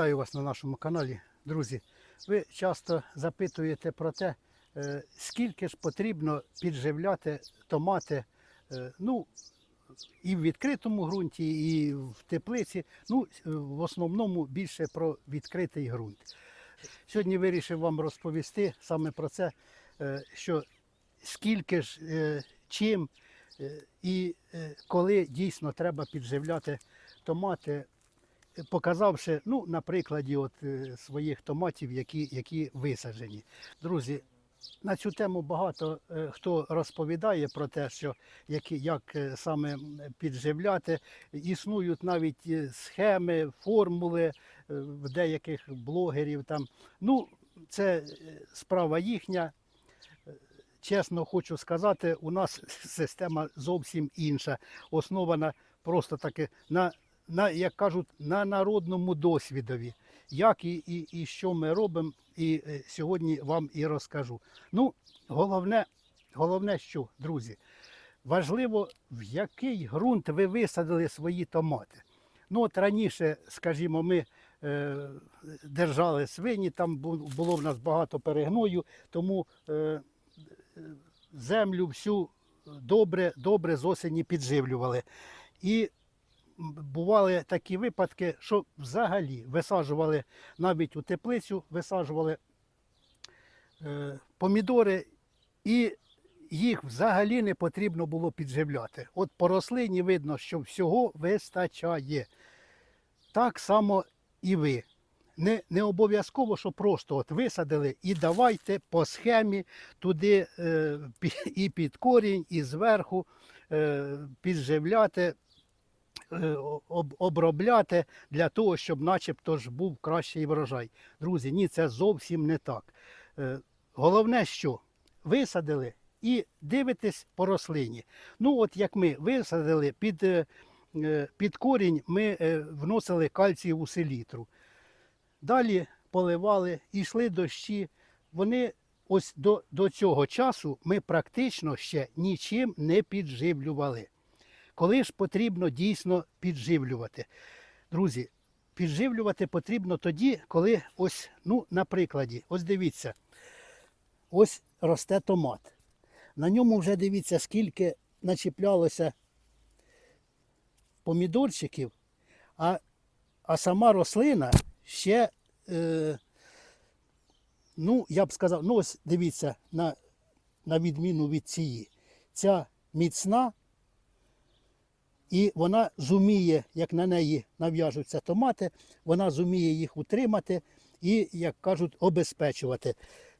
Вітаю вас на нашому каналі, друзі. Ви часто запитуєте про те, е, скільки ж потрібно підживляти томати, е, ну, і в відкритому ґрунті, і в теплиці. Ну, е, в основному більше про відкритий ґрунт. Сьогодні вирішив вам розповісти саме про це, що скільки ж, чим і коли дійсно треба підживляти томати, показавши ну, на прикладі от, е, своїх томатів, які, які висаджені. Друзі, на цю тему багато е, хто розповідає про те, що які, як е, саме підживляти. Існують навіть схеми, формули в деяких блогерів. Там. Ну, це справа їхня. Чесно хочу сказати, у нас система зовсім інша, основана просто таки на, на як кажуть, на народному досвідові. Як і, і, і що ми робимо, і е, сьогодні вам і розкажу. Ну, головне, головне, що, друзі, важливо, в який ґрунт ви висадили свої томати. Ну, от раніше, скажімо, ми е, держали свині, там було в нас багато перегною, тому е, землю всю добре, добре з осені підживлювали. І бували такі випадки, що взагалі висаджували навіть у теплицю, висаджували е, помідори, і їх взагалі не потрібно було підживляти. От по рослині видно, що всього вистачає. Так само і ви. Не, не обов'язково, що просто от висадили і давайте по схемі туди е, і під корінь, і зверху е, підживляти, обробляти для того, щоб начебто ж був кращий врожай. Друзі, ні, це зовсім не так. Е, головне, що висадили і дивитесь по рослині. Ну, от як ми висадили під, е, е, під корінь, ми е, вносили кальцієву селітру. Далі поливали, йшли дощі. Вони ось до, до цього часу ми практично ще нічим не підживлювали. Коли ж потрібно дійсно підживлювати? Друзі, підживлювати потрібно тоді, коли ось, ну, на прикладі, ось дивіться, ось росте томат. На ньому вже дивіться, скільки начіплялося помідорчиків, а, а сама рослина ще, е, ну, я б сказав, ну ось дивіться, на, на відміну від цієї. Ця міцна, і вона зуміє, як на неї нав'яжуться томати, вона зуміє їх утримати і, як кажуть, обезпечувати.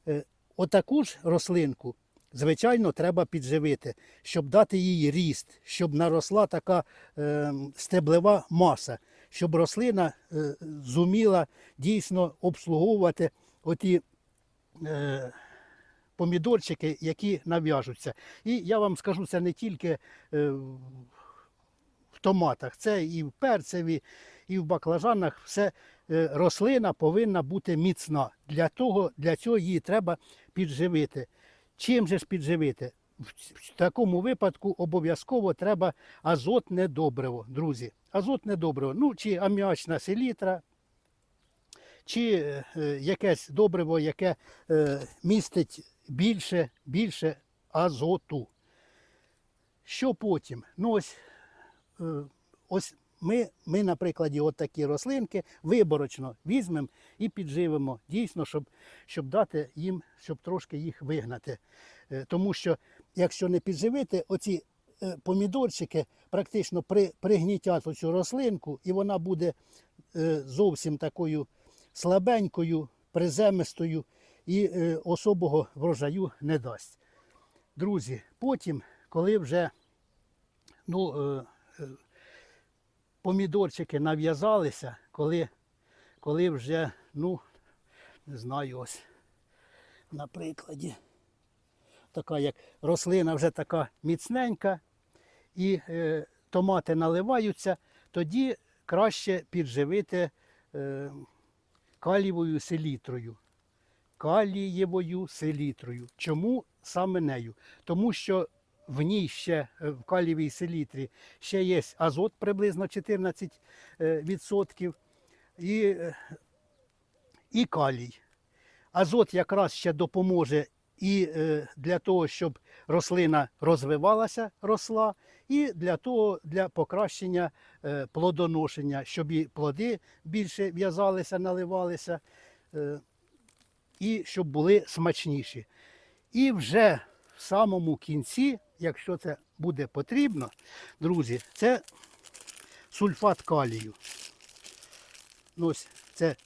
Е, Отаку ж рослинку, звичайно, треба підживити, щоб дати їй ріст, щоб наросла така е, стеблева маса, щоб рослина е, зуміла дійсно обслуговувати оті помідорчики, які нав'яжуться. І я вам скажу, це не тільки томатах, це і в перцеві, і в баклажанах. Все е, рослина повинна бути міцна. Для того, для цього її треба підживити. Чим же ж підживити? В такому випадку обов'язково треба азотне добриво, друзі. Азотне добриво, ну чи аміачна селітра, чи е, е, якесь добриво, яке містить більше, більше азоту. Що потім? Ну ось, ось ми, ми на прикладі от такі рослинки виборочно візьмемо і підживемо дійсно, щоб, щоб дати їм, щоб трошки їх вигнати. Е, Тому що якщо не підживити, оці е, помідорчики практично при, пригнітять оцю рослинку, і вона буде е, зовсім такою слабенькою, приземистою і е, особого врожаю не дасть. Друзі, потім, коли вже ну, е, е, помідорчики нав'язалися, коли, коли вже, ну, не знаю, ось на прикладі, така як рослина вже така міцненька, і е, томати наливаються, тоді краще підживити е, калієвою селітрою. Калієвою селітрою. Чому саме нею? Тому що в ній ще е, в калієвій селітрі ще є азот приблизно 14%. е. І е, і калій. Азот якраз ще допоможе і для того, щоб рослина розвивалася, росла, і для того, для покращення плодоношення, щоб і плоди більше в'язалися, наливалися, і щоб були смачніші. І вже в самому кінці, якщо це буде потрібно, друзі, це сульфат калію. Ну, ось це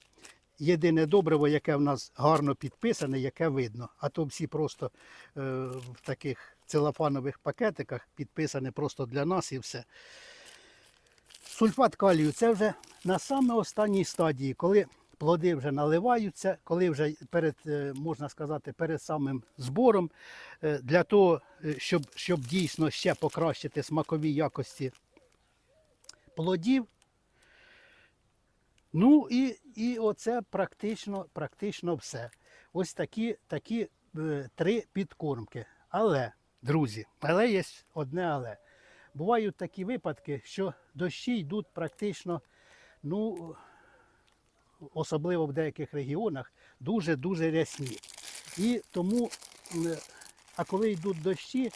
єдине добриво, яке в нас гарно підписане, яке видно. А то всі просто е, в таких целофанових пакетиках підписані просто для нас і все. Сульфат калію це вже на саме останній стадії, коли плоди вже наливаються, коли вже перед, е, можна сказати, перед самим збором, е, для того, е, щоб, щоб дійсно ще покращити смакові якості плодів. Ну і, і оце практично, практично все. Ось такі, такі три підкормки. Але, друзі, але є одне але. Бувають такі випадки, що дощі йдуть практично, ну, особливо в деяких регіонах, дуже-дуже рясні. І тому, а коли йдуть дощі,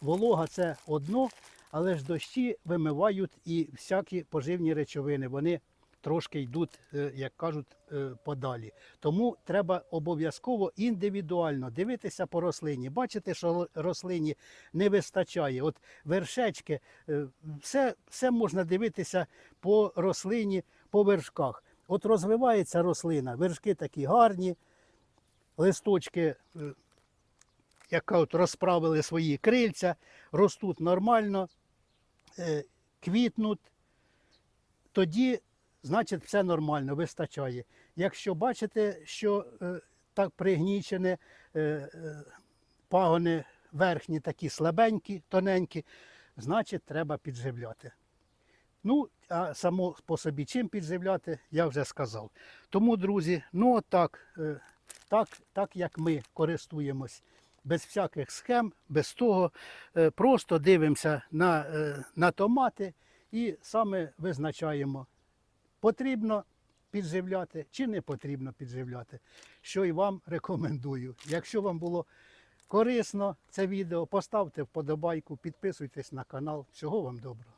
волога це одно, але ж дощі вимивають і всякі поживні речовини. Вони трошки йдуть, е, як кажуть, е, подалі. Тому треба обов'язково індивідуально дивитися по рослині. Бачите, що рослині не вистачає. От вершечки, е, все, все можна дивитися по рослині, по вершках. От розвивається рослина, вершки такі гарні, листочки, е, як кажуть, розправили свої крильця, ростуть нормально, е, квітнуть, тоді, значить, все нормально, вистачає. Якщо бачите, що е, так пригнічене, пагони верхні такі слабенькі, тоненькі, значить, треба підживляти. Ну, а само по собі чим підживляти, я вже сказав. Тому, друзі, ну отак, е, так, так як ми користуємось, без всяких схем, без того, е, просто дивимося на, е, на томати і саме визначаємо, потрібно підживляти чи не потрібно підживляти, що і вам рекомендую. Якщо вам було корисно це відео, поставте вподобайку, підписуйтесь на канал. Всього вам доброго.